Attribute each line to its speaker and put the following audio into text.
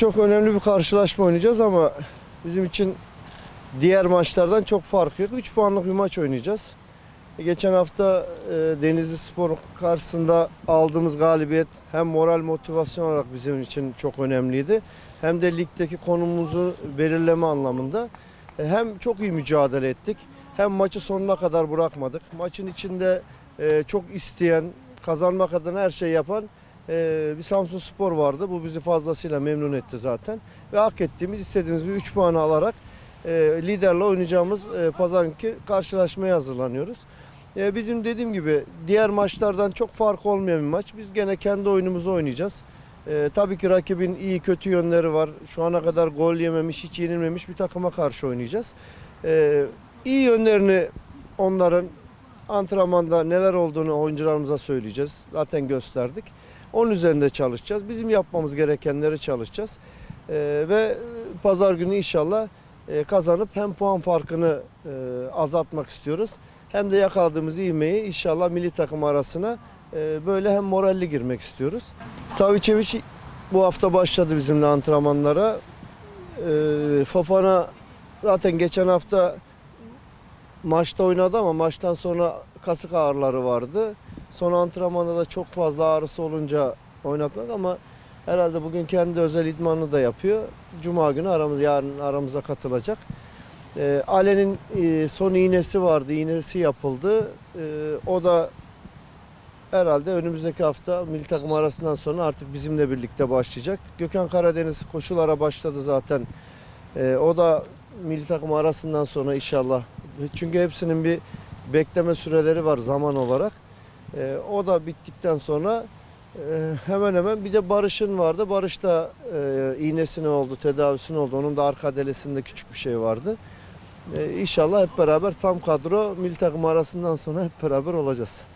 Speaker 1: Çok önemli bir karşılaşma oynayacağız ama bizim için diğer maçlardan çok farkı yok. 3 puanlık bir maç oynayacağız. E, Geçen hafta e, Denizli Spor karşısında aldığımız galibiyet hem moral motivasyon olarak bizim için çok önemliydi. Hem de ligdeki konumuzu belirleme anlamında. E, hem çok iyi mücadele ettik hem maçı sonuna kadar bırakmadık. Maçın içinde çok isteyen, kazanmak adına her şey yapan e, bir Samsun Spor vardı. Bu bizi fazlasıyla memnun etti zaten. Ve hak ettiğimiz, istediğimiz bir 3 puanı alarak e, liderle oynayacağımız e, pazarınki karşılaşmaya hazırlanıyoruz. E, bizim dediğim gibi diğer maçlardan çok fark olmayan bir maç. Biz gene kendi oyunumuzu oynayacağız. E, tabii ki rakibin iyi kötü yönleri var. Şu ana kadar gol yememiş, hiç yenilmemiş bir takıma karşı oynayacağız. E, iyi yönlerini onların antrenmanda neler olduğunu oyuncularımıza söyleyeceğiz. Zaten gösterdik. Onun üzerinde çalışacağız. Bizim yapmamız gerekenleri çalışacağız. E, ve pazar günü inşallah e, kazanıp hem puan farkını e, azaltmak istiyoruz. Hem de yakaladığımız ivmeyi inşallah milli takım arasına e, böyle hem moralli girmek istiyoruz. Savicevic bu hafta başladı bizimle antrenmanlara. E, Fofana zaten geçen hafta maçta oynadı ama maçtan sonra kasık ağrıları vardı. Son antrenmanda da çok fazla ağrısı olunca oynatmak ama herhalde bugün kendi özel idmanını da yapıyor. Cuma günü aramız yarın aramıza katılacak. Ee, Ale'nin e, son iğnesi vardı. İğnesi yapıldı. Ee, o da herhalde önümüzdeki hafta milli takım arasından sonra artık bizimle birlikte başlayacak. Gökhan Karadeniz koşulara başladı zaten. Ee, o da milli takım arasından sonra inşallah. Çünkü hepsinin bir bekleme süreleri var zaman olarak. Ee, o da bittikten sonra e, hemen hemen bir de Barış'ın vardı. Barış da e, iğnesine oldu, tedavisine oldu. Onun da arka delesinde küçük bir şey vardı. E, inşallah hep beraber tam kadro milli takım arasından sonra hep beraber olacağız.